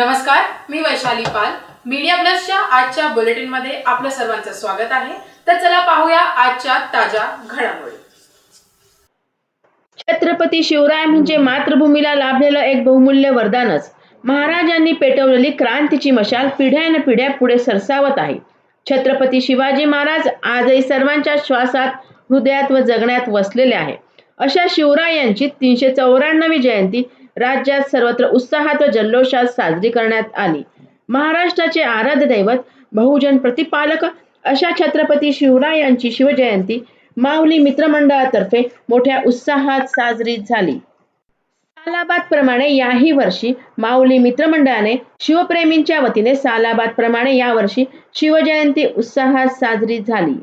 नमस्कार मी वैशाली पाल. मीडिया प्लसच्या आजच्या बुलेटिनमध्ये आपलं सर्वांचं स्वागत आहे. तर चला पाहूया आजच्या ताज्या घडामोडी. छत्रपती शिवराय म्हणजे मातृभूमीला लाभलेलं एक बहुमूल्य वरदानच. महाराजांनी पेटवलेली क्रांतीची मशाल पिढ्यान पिढ्या पुढे सरसावत आहे. छत्रपती शिवाजी महाराज आजही सर्वांच्या श्वासात हृदयात व जगण्यात वसलेले आहे. अशा शिवरायांची तीनशे चौऱ्याण्णवी जयंती राज्यात सर्वत्र उत्साहात व जल्लोषात साजरी करण्यात आली. महाराष्ट्राचे आराध्य दैवत बहुजन प्रतिपालक अशा छत्रपती शिवरायांची शिवजयंती माऊली मित्रमंडळातर्फे मोठ्या उत्साहात साजरी झाली. सालाबाद प्रमाणे याही वर्षी माऊली मित्रमंडळाने शिवप्रेमींच्या वतीने सालाबाद प्रमाणे यावर्षी शिवजयंती उत्साहात साजरी झाली.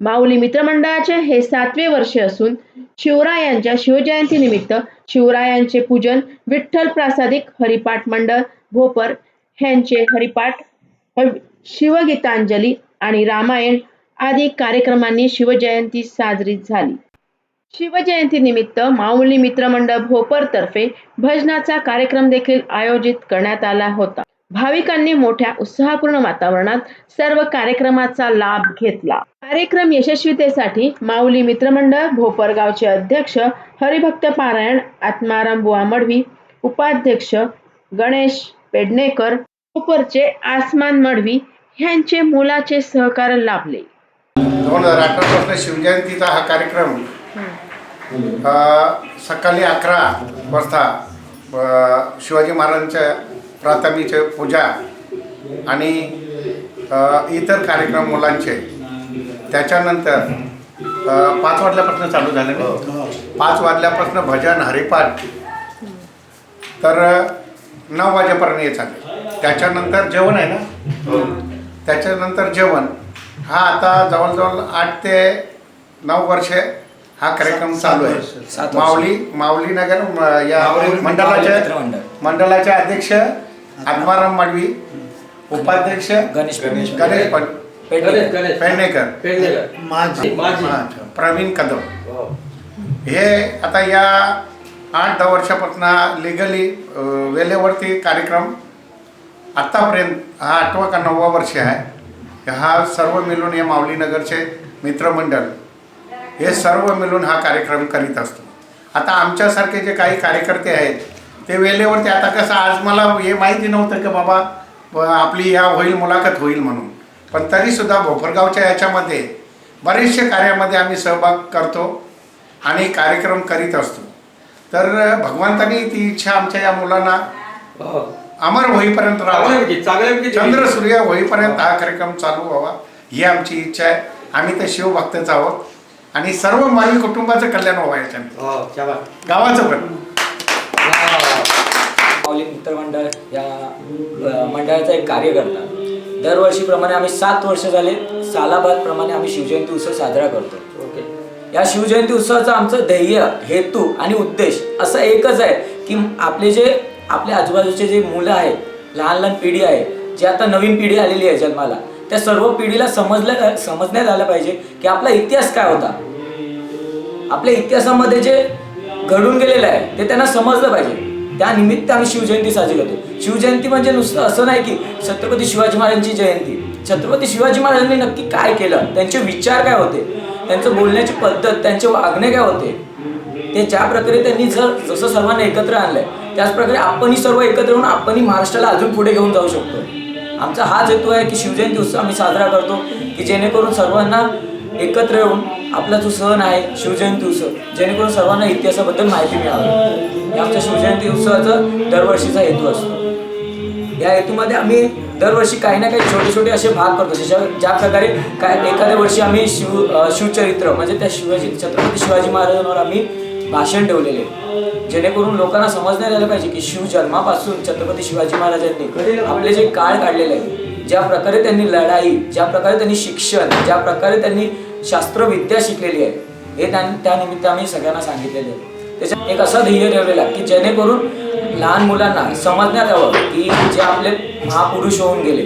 माऊली मित्रमंडळाचे हे सातवे वर्ष असून शिवरायांच्या शिवजयंती निमित्त शिवरायांचे पूजन विठ्ठल प्रासादिक हरिपाठ मंडळ भोपर ह्यांचे हरिपाठ शिवगीतांजली आणि रामायण आदी कार्यक्रमांनी शिवजयंती साजरी झाली. शिवजयंती निमित्त माऊली मित्रमंडळ भोपरतर्फे भजनाचा कार्यक्रम देखील आयोजित करण्यात आला होता. भाविकांनी मोठ्या उत्साहपूर्ण वातावरणात सर्व कार्यक्रमाचा लाभ घेतला. कार्यक्रम यशस्वीतेसाठी माऊली मित्रमंडळ भोपरगावचे अध्यक्ष हरिभक्त पारायण आत्माराम बुवा मडवी उपाध्यक्ष गणेश पेडणेकर भोपरचे आसमान मडवी ह्यांचे मोलाचे सहकार्य लाभले. दोन हजार अठरापासून शिवजयंतीचा हा कार्यक्रम सकाळी अकरा वाजता शिवाजी महाराजांच्या प्राथमिकचे पूजा आणि इतर कार्यक्रम मुलांचे. त्याच्यानंतर पाच वाजल्यापासून चालू झाले ना? पाच वाजल्यापासून भजन हरिपाठ. तर नऊ वाजेपर्यंत हे चालले त्याच्यानंतर जेवण आहे ना? त्याच्यानंतर जेवण. हा आता जवळजवळ आठ ते नऊ वर्षे हा कार्यक्रम चालू आहे. माऊली माऊली नगर या माऊली मंडळाचे अध्यक्ष आत्माराम माडवी उपाध्यक्ष गणेश गणेश गणेश पेडणेकर. पेडणेकर. माझी. हा, प्रवीण कदम. हे. आता या आठ दहा वर्षापासून लिगली वेळेवरती कार्यक्रम आत्तापर्यंत हा आठवा का नववा वर्ष आहे. हा सर्व मिळून हे माऊली नगरचे मित्रमंडळ हे सर्व मिळून हा कार्यक्रम करीत असतो. आता आमच्यासारखे जे काही कार्यकर्ते आहेत ते वेळेवरती आता कसं आज मला हे माहिती नव्हतं की बाबा ब- आपली ह्या होईल मुलाखत होईल म्हणून. पण तरीसुद्धा भोपरगावच्या याच्यामध्ये बरेचसे कार्यामध्ये आम्ही सहभाग करतो आणि कार्यक्रम करीत असतो. तर भगवंतानी ती इच्छा आमच्या या मुलांना अमर होईपर्यंत राहावा. चंद्र सूर्य होईपर्यंत हा कार्यक्रम चालू व्हावा. ही आमची इच्छा आहे. आम्ही तर शिवभक्तच आहोत. आणि सर्व माई कुटुंबाचं कल्याण व्हावं याच्याने गावाचं पण. मित्रमंडळ या मंडळाचा एक कार्यकर्ता. दरवर्षीप्रमाणे आम्ही सात वर्ष झाले सालाबाद प्रमाणे आम्ही शिवजयंती उत्सव साजरा करतो. या शिवजयंती उत्सवाचं आमचं ध्येय हेतू आणि उद्देश असं एकच आहे की आपले जे आपल्या आजूबाजूचे जे मुलं आहेत लहान लहान पिढी आहे जी आता नवीन पिढी आलेली आहे जन्माला त्या सर्व पिढीला समजलं समजण्यात आलं पाहिजे की आपला इतिहास काय होता. आपल्या इतिहासामध्ये जे घडून गेलेलं आहे ते त्यांना समजलं पाहिजे. त्या निमित्त आम्ही शिवजयंती साजरी करतो. शिवजयंती म्हणजे नुसतं असं नाही की छत्रपती शिवाजी महाराजांची जयंती. छत्रपती शिवाजी महाराजांनी नक्की काय केलं? त्यांचे विचार काय होते? त्यांचं बोलण्याची पद्धत त्यांचे वागणे काय होते? ते ज्या प्रकारे त्यांनी जर जसं सर्वांना एकत्र आणलंय त्याचप्रकारे आपणही सर्व एकत्र येऊन आपणही महाराष्ट्राला अजून पुढे घेऊन जाऊ शकतो. आमचा हाच हेतू आहे की शिवजयंती उत्सव आम्ही साजरा करतो की जेणेकरून सर्वांना एकत्र येऊन आपला जो सण आहे शिवजयंती उत्सव. जेणेकरून सर्वांना इतिहासाबद्दल माहिती मिळावी. हे आमच्या शिवजयंती उत्सवाचा दरवर्षीचा हेतू असतो. या हेतूमध्ये आम्ही दरवर्षी काही ना काही छोटे छोटे असे भाग करतो. जशा ज्या प्रकारे काय एखाद्या वर्षी आम्ही शिव शिवचरित्र म्हणजे त्या शिवाजी छत्रपती शिवाजी महाराजांवर आम्ही भाषण ठेवलेले. जेणेकरून लोकांना समजण्यात आलं पाहिजे की शिव जन्मापासून छत्रपती शिवाजी महाराजांनी आपले जे काळ काढलेले आहे ज्या प्रकारे त्यांनी लढाई ज्या प्रकारे त्यांनी शिक्षण ज्या प्रकारे त्यांनी शास्त्रविद्या शिकलेली आहे हे त्या त्यानिमित्त आम्ही सगळ्यांना सांगितलेले आहे. त्याच्यात एक असं ध्येय ठेवलेलं आहे की जेणेकरून लहान मुलांना समजण्यात यावं की जे आपले महापुरुष होऊन गेले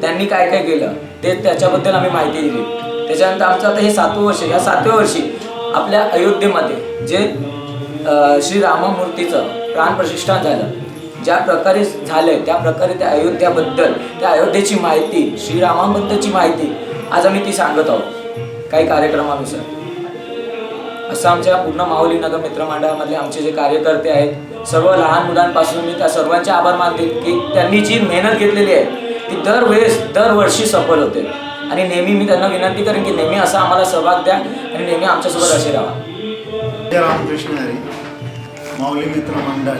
त्यांनी काय काय केलं ते त्याच्याबद्दल आम्ही माहिती दिली. त्याच्यानंतर आमचं आता हे सातवं वर्ष या सातव्या वर्षी आपल्या अयोध्येमध्ये जे श्री राममूर्तीचं प्राण प्रतिष्ठान झालं ज्या प्रकारे झालंय त्या प्रकारे त्या अयोध्याबद्दल त्या अयोध्येची माहिती श्रीरामाबद्दलची माहिती आज आम्ही ती सांगत आहोत. काही कार्यक्रमानुसार. असं आमच्या पूर्ण माऊली नगर मित्रमंडळामधले आमचे जे कार्यकर्ते आहेत सर्व लहान मुलांपासून मी त्या सर्वांचे आभार मानते की त्यांनी जी मेहनत घेतलेली आहे ती दरवेळेस दरवर्षी सफल होते. आणि नेहमी मी त्यांना विनंती करेन की नेहमी असा आम्हाला सहभाग द्या आणि नेहमी आमच्यासोबत असे राहा. रामकृष्ण हरी. माऊली मित्र मंडळ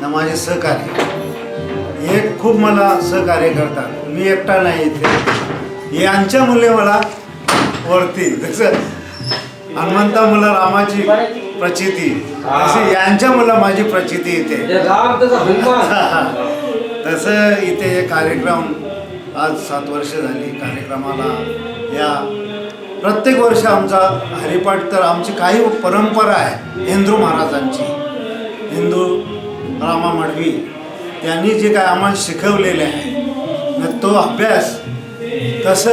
ना माझे सहकार्य हे खूप मला सहकार्य करतात. मी एकटा नाही इथे. यांच्यामुळे मला वरती. जसं हनुमंता मला रामाची प्रचिती. अशी यांच्या मुला माझी प्रचिती येते तसं इथे हे कार्यक्रम आज सात वर्ष झाली कार्यक्रमाला. या प्रत्येक वर्ष आमचा हरिपाठ तर आमची काही परंपरा आहे. हिंदू महाराजांची. हिंदू रामा मडवी त्यांनी जे काय आम्हाला शिकवलेले आहे. तो अभ्यास. तसं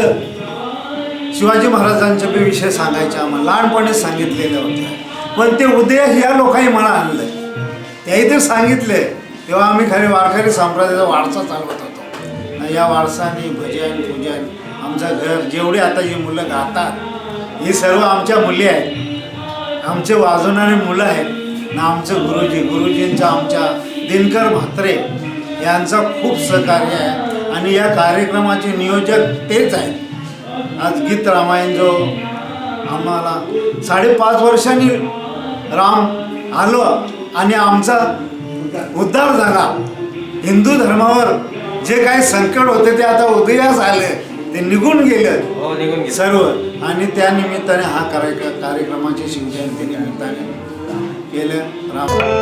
शिवाजी महाराजांचे बी विषय सांगायचे आम्हाला. लहानपणीच सांगितलेले होते. पण ते उद्या ह्या लोकांनी मला आणलं त्याही ते सांगितले. तेव्हा आम्ही खरे वारकरी संप्रदायाचा वारसा चालवत होतो. या वारसाने भजन पूजन आमचं घर जेवढे आता जी मुलं गातात ही सर्व आमच्या मुली आहेत. आमचे वाजवणारे मुलं आहेत. ना आमचं गुरुजी गुरुजींचा आमच्या दिनकर म्हात्रे यांचा खूप सहकार्य आहे. आणि या कार्यक्रमाचे नियोजक तेच आहेत. आज गीत रामायण जो आम्हाला साडेपाच वर्षांनी राम आलो आणि आमचा उद्धार झाला. हिंदू धर्मावर जे काही संकट होते ते आता उदयास आले. ते निघून गेलं. हो, सर्व. आणि त्या निमित्ताने हा कार्यक्रम कार्यक्रमाची ते निमित्ताने केलं. राम.